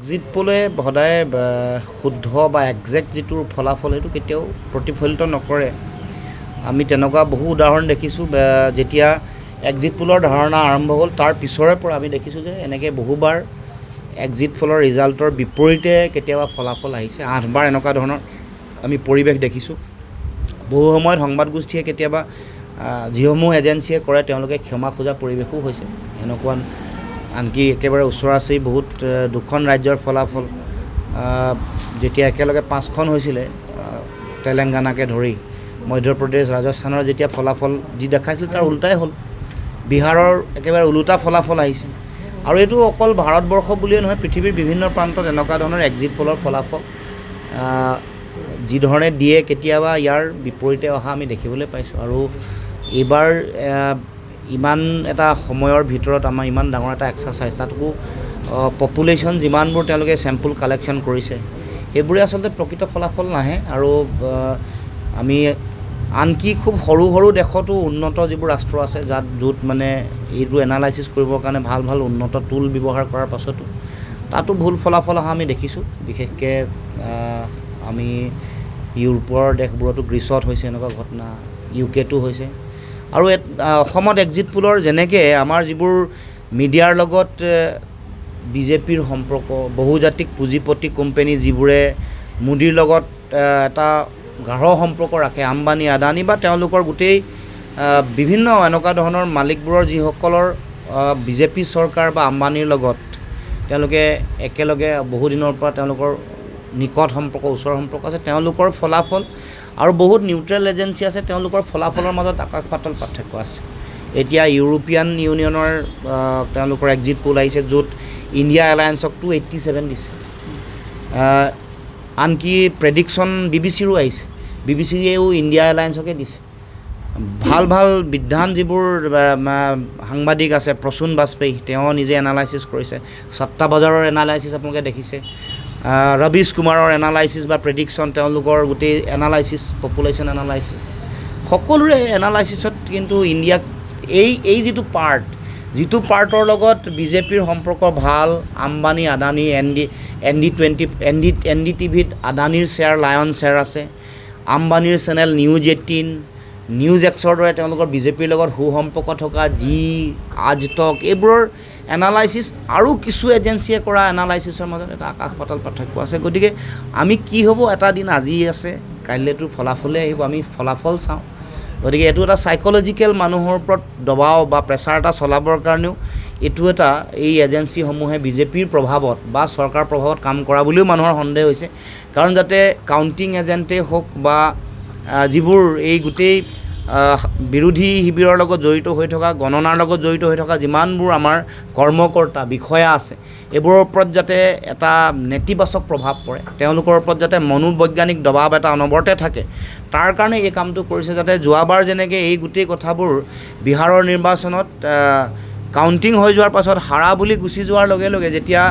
Exit পোলে সদায় শুদ্ধ বা একজেক্ট যিটো ফলাফল সেইটো কেতিয়াও প্ৰতিফলিত নকৰে। আমি তেনেকুৱা বহু উদাহৰণ দেখিছোঁ যেতিয়া এক্সিট পোলৰ ধাৰণা আৰম্ভ হ'ল, তাৰ পিছৰে পৰা আমি দেখিছোঁ যে এনেকৈ বহুবাৰ এক্সিট পোলৰ ৰিজাল্টৰ বিপৰীতে কেতিয়াবা ফলাফল আহিছে। আঠবাৰ এনেকুৱা ধৰণৰ আমি পৰিৱেশ দেখিছোঁ। বহু সময়ত সংবাদগোষ্ঠীয়ে কেতিয়াবা যিসমূহ এজেঞ্চিয়ে কৰে, তেওঁলোকে ক্ষমা খোজা পৰিৱেশো হৈছে। এনেকুৱা আনকি একেবাৰে ওচৰা-ওচৰি বহুত দুখন ৰাজ্যৰ ফলাফল যেতিয়া একেলগে পাঁচখন হৈছিলে তেলেংগানাকে ধৰি মধ্যপ্ৰদেশ ৰাজস্থানৰ যেতিয়া ফলাফল যি দেখাইছিল তাৰ ওলোটাই হ'ল। বিহাৰৰ একেবাৰে ওলোটা ফলাফল আহিছে। আৰু এইটো অকল ভাৰতবৰ্ষ বুলিয়ে নহয়, পৃথিৱীৰ বিভিন্ন প্ৰান্তত এনেকুৱা ধৰণৰ এক্সিট পলৰ ফলাফল যিধৰণে দিয়ে কেতিয়াবা ইয়াৰ বিপৰীতে অহা আমি দেখিবলৈ পাইছোঁ। আৰু এইবাৰ ইমান এটা সময়ৰ ভিতৰত আমাৰ ইমান ডাঙৰ এটা এক্সাৰচাইজ তাতকো পপুলেশ্যন যিমানবোৰ তেওঁলোকে চেম্পুল কালেকশ্যন কৰিছে সেইবোৰে আচলতে প্ৰকৃত ফলাফল নাহে আৰু আমি আনকি খুব সৰু সৰু দেশতো উন্নত যিবোৰ ৰাষ্ট্ৰ আছে যাত য'ত মানে এইটো এনালাইচিছ কৰিবৰ কাৰণে ভাল ভাল উন্নত টুল ব্যৱহাৰ কৰাৰ পাছতো তাতো ভুল ফলাফল অহা আমি দেখিছোঁ বিশেষকৈ আমি ইউৰোপৰ দেশবোৰতো গ্ৰীচত হৈছে এনেকুৱা ঘটনা ইউ কেতো হৈছে। আৰু অসমত এক্সিট পোলৰ যেনেকৈ আমাৰ যিবোৰ মিডিয়াৰ লগত বিজেপিৰ সম্পৰ্ক বহুজাতিক পুঁজিপতি কোম্পানী যিবোৰে মোদীৰ লগত এটা গাঢ় সম্পৰ্ক ৰাখে আম্বানী আদানী বা তেওঁলোকৰ গোটেই বিভিন্ন এনেকুৱা ধৰণৰ মালিকবোৰৰ যিসকলৰ বিজেপি চৰকাৰ বা আম্বানীৰ লগত তেওঁলোকে একেলগে বহুদিনৰ পৰা তেওঁলোকৰ নিকট সম্পৰ্ক ওচৰ সম্পৰ্ক আছে তেওঁলোকৰ ফলাফল আৰু বহুত নিউট্ৰেল এজেঞ্চি আছে তেওঁলোকৰ ফলাফলৰ মাজত আকাশ পাতাল পাৰ্থক্য আছে। এতিয়া ইউৰোপীয়ান ইউনিয়নৰ তেওঁলোকৰ এক্সিট পোল আহিছে য'ত ইণ্ডিয়া এলায়েন্সক টু এইট্টি ছেভেন দিছে আনকি প্ৰেডিকশ্যন বি বি চিৰো আহিছে। বি বি চিয়েও ইণ্ডিয়া এলায়েন্সকে দিছে। ভাল ভাল বিদ্বান যিবোৰ সাংবাদিক আছে প্ৰসূন বাজপেয়ী তেওঁ নিজে এনালাইচিছ কৰিছে। সত্তা বজাৰৰ এনালাইচিছ আপোনালোকে দেখিছে। ৰবীশ কুমাৰৰ এনালাইচিছ বা প্ৰেডিকশ্যন তেওঁলোকৰ গোটেই এনালাইচিছ পপুলেশ্যন এনালাইচিছ সকলোৰে এনালাইচিছত কিন্তু ইণ্ডিয়াক এই এই যিটো পাৰ্ট যিটো পাৰ্টৰ লগত বিজেপিৰ সম্পৰ্ক ভালো, Ambani, Adani, N D N D twenty, N D N D টিভিত আদানীৰ শ্বেয়াৰ লায়ন শ্বেয়াৰ আছে। আম্বানীৰ চেনেল নিউজ এইটিন নিউজ এক্সৰ দৰে তেওঁলোকৰ বিজেপিৰ লগত সু সম্পৰ্ক থকা জি আজ তক এইবোৰৰ এনালাইচিছ আৰু কিছু এজেঞ্চিয়ে কৰা এনালাইচিছৰ মাজত এটা আকাশ পাতাল পাৰ্থক্য আছে। গতিকে আমি কি হ'ব, এটা দিন আজি আছে কাইলৈতো ফলাফলে আহিব, আমি ফলাফল চাওঁ। গতিকে এইটো এটা চাইক'লজিকেল মানুহৰ ওপৰত দবাও বা প্ৰেছাৰ এটা চলাবৰ কাৰণেও এইটো এটা এই এজেঞ্চিসমূহে বিজেপিৰ প্ৰভাৱত বা চৰকাৰ প্ৰভাৱত কাম কৰা বুলিও মানুহৰ সন্দেহ হৈছে। কাৰণ যাতে কাউণ্টিং এজেণ্টেই হওক বা যিবোৰ এই গোটেই বিৰোধী শিবিৰৰ লগত জড়িত হৈ থকা গণনাৰ লগত জড়িত হৈ থকা যিমানবোৰ আমাৰ কৰ্মকৰ্তা বিষয়া আছে এইবোৰৰ ওপৰত যাতে এটা নেতিবাচক প্ৰভাৱ পৰে। তেওঁলোকৰ ওপৰত যাতে মনোবৈজ্ঞানিক দবাব এটা অনবৰতে থাকে তাৰ কাৰণে এই কামটো কৰিছে যাতে যোৱাবাৰ যেনেকৈ এই গোটেই কথাবোৰ বিহাৰৰ নিৰ্বাচনত কাউণ্টিং হৈ যোৱাৰ পাছত হাৰা বুলি গুচি যোৱাৰ লগে লগে যেতিয়া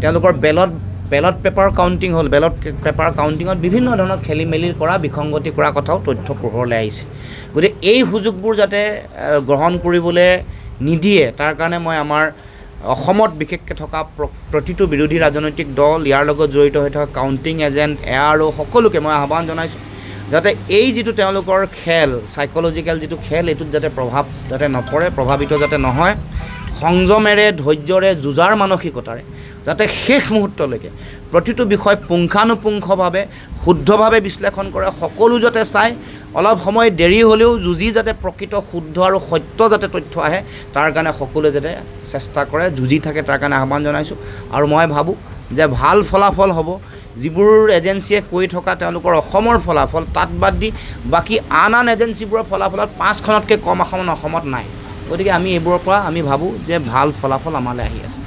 তেওঁলোকৰ বেলট বেলট পেপাৰ কাউণ্টিং হ'ল। বেলট পেপাৰ কাউণ্টিঙত বিভিন্ন ধৰণৰ খেলি মেলি কৰা বিসংগতি কৰা কথাও তথ্য পোহৰলৈ আহিছে। গতিকে এই সুযোগবোৰ যাতে গ্ৰহণ কৰিবলৈ নিদিয়ে, তাৰ কাৰণে মই আমাৰ অসমত বিশেষকৈ থকা প্ৰতিটো বিৰোধী ৰাজনৈতিক দল ইয়াৰ লগত জড়িত হৈ থকা কাউণ্টিং এজেণ্ট, এ আৰ অ' সকলোকে মই আহ্বান জনাইছোঁ যাতে এই যিটো তেওঁলোকৰ খেল চাইক'লজিকেল যিটো খেল, এইটোত যাতে প্ৰভাৱ যাতে নপৰে, প্ৰভাৱিত যাতে নহয়, সংযমেৰে, ধৈৰ্যৰে, যুঁজাৰ মানসিকতাৰে যাতে শেষ মুহূৰ্তলৈকে প্ৰতিটো বিষয় পুংখানুপুংখভাৱে, শুদ্ধভাৱে বিশ্লেষণ কৰে সকলো যাতে চাই, অলপ সময় দেৰি হ'লেও যুঁজি যাতে প্ৰকৃত শুদ্ধ আৰু সত্য যাতে তথ্য আহে, তাৰ কাৰণে সকলোৱে যাতে চেষ্টা কৰে, যুঁজি থাকে তাৰ কাৰণে আহ্বান জনাইছোঁ। আৰু মই ভাবোঁ যে ভালো ফলাফল হ'ব। যিবোৰ এজেঞ্চিয়ে কৈ থকা তেওঁলোকৰ অসমৰ ফলাফল, তাত বাদ দি বাকী আন আন এজেঞ্চিবোৰৰ ফলাফলত পাঁচখনতকৈ কম আসন অসমত নাই। গতিকে আমি এইবোৰৰ পৰা আমি ভাবোঁ যে ভালো ফলাফল আমালৈ আহি আছে।